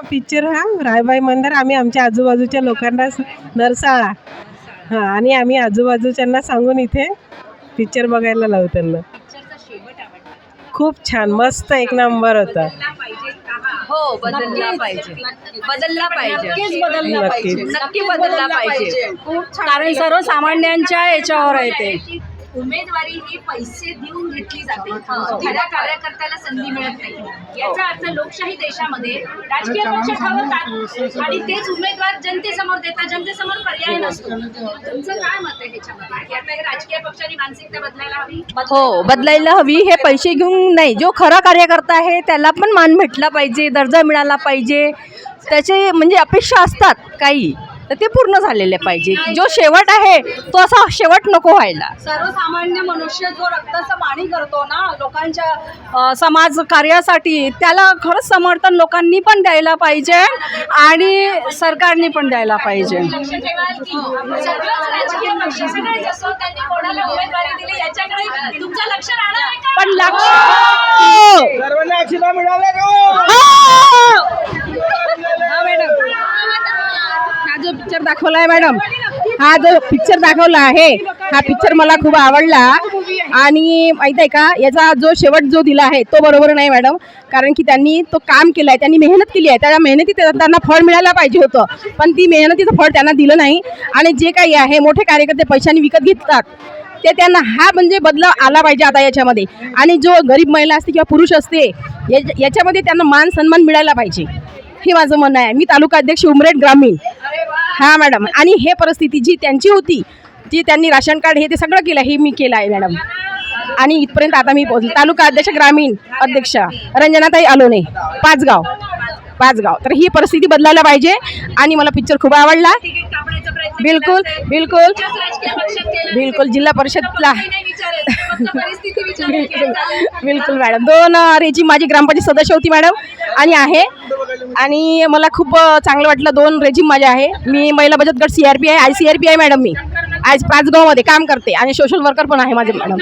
Picture हा. रायबाई मंदिर आम्ही आमच्या आजूबाजूच्या लोकांना नरसाळा. हां आणि आम्ही आजूबाजूच्यांना सांगून इथे पिक्चर बघायला लावू त्यांना. खूप छान मस्त एक नंबर होता. हो बदलला पाहिजे. बदलला. पाहिजे. नक्की बदलला पाहिजे. कारण सर्वसामान्यांच्या याच्यावर आहे ते. उमेदवारी ही पैसे देऊन घेतली जाते. खऱ्या कार्यकर्त्याला संधी मिळत नाही. याचा अर्थ लोकशाही देशामध्ये राजकीय पक्ष ठरवतात आणि तेच उमेदवार जनतेसमोर देतात. जनतेसमोर पर्याय नसतो. तुमचं काय मत आहे ह्याच्यामध्ये? की आता हे राजकीय पक्षांनी मानसिकता बदलायला हवी? हो बदलायला हवी हे पैसे घेऊन नाही. जो खरा कार्यकर्ता आहे त्याला पण मान भेटला पाहिजे दर्जा मिळाला पाहिजे. त्याचे म्हणजे अपेक्षा असतात काही. तर ते पूर्ण झालेले पाहिजे. जो शेवट आहे तो असा शेवट नको व्हायला. सर्वसामान्य मनुष्य जो रक्ताचं पाणी करतो ना लोकांच्या समाज कार्यासाठी त्याला खरंच समर्थन लोकांनी पण द्यायला पाहिजे आणि सरकारने पण द्यायला पाहिजे. लक्ष ठेवा की सगळ्याच राजकीय पक्ष सगळे जसं त्यांनी कोणाला उमेदवारी दिली याच्याकडे तुमचं लक्ष राहणार आहे का पण लक्ष सर्वांना अक्षता मिळाल्या का हा जो पिक्चर दाखवलाय आहे मॅडम हा जो पिक्चर दाखवला आहे हा पिक्चर मला खूप आवडला. आणि माहीत आहे का याचा जो शेवट जो दिला आहे तो बरोबर नाही मॅडम कारण की त्यांनी तो काम केलं आहे त्यांनी मेहनत केली आहे. त्या मेहनतीत त्यांना फळ मिळायला पाहिजे होतं. पण ती मेहनतीचं फळ त्यांना दिलं नाही. आणि जे काही आहे मोठे कार्यकर्ते पैशाने विकत घेतात. ते त्यांना हा म्हणजे बदलाव आला पाहिजे आता याच्यामध्ये. आणि जो गरीब महिला असते किंवा पुरुष असते या- याच्यामध्ये त्यांना मान सन्मान मिळायला पाहिजे. हे माझं म्हणणं आहे. मी तालुका अध्यक्ष उमरेड ग्रामीण. हा मॅडम आणि हे परिस्थिती जी त्यांची होती जी त्यांनी राशन कार्ड हे ते सगळं केलं हे मी केलं आहे मॅडम आणि इथपर्यंत आता मी पोहोचले. तालुका अध्यक्ष ग्रामीण अध्यक्ष रंजनाताई अलोने पाचगाव. पाचगाव. तर ही परिस्थिती बदलायला पाहिजे. आणि मला पिक्चर खूप आवडला. बिलकुल बिलकुल. बिलकुल जिल्हा परिषदला. बिलकुल मॅडम दोन रेजी माझी ग्रामपंचायत सदस्य होती मॅडम आणि आहे आणि मला खूप चांगलं वाटलं. दोन रेजिम माझे आहे. मी महिला बचत गट सी आर पी आहे आय सी आर पी आहे मॅडम मी. आज पाचगावमध्ये काम करते आणि सोशल वर्कर पण आहे माझे मॅडम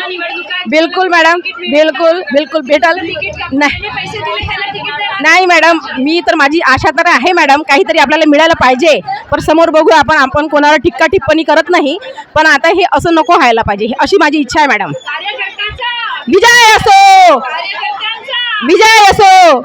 बिलकुल मॅडम बिलकुल बिलकुल भेटल. नाही. नाही मॅडम मी तर माझी आशा तर आहे मॅडम काहीतरी आपल्याला मिळायला पाहिजे. पण समोर बघू आपण आपण कोणाला टिक्का टिप्पणी करत नाही. पण आता हे असं नको व्हायला पाहिजे. अशी माझी इच्छा आहे मॅडम विजय असो! विजय असो!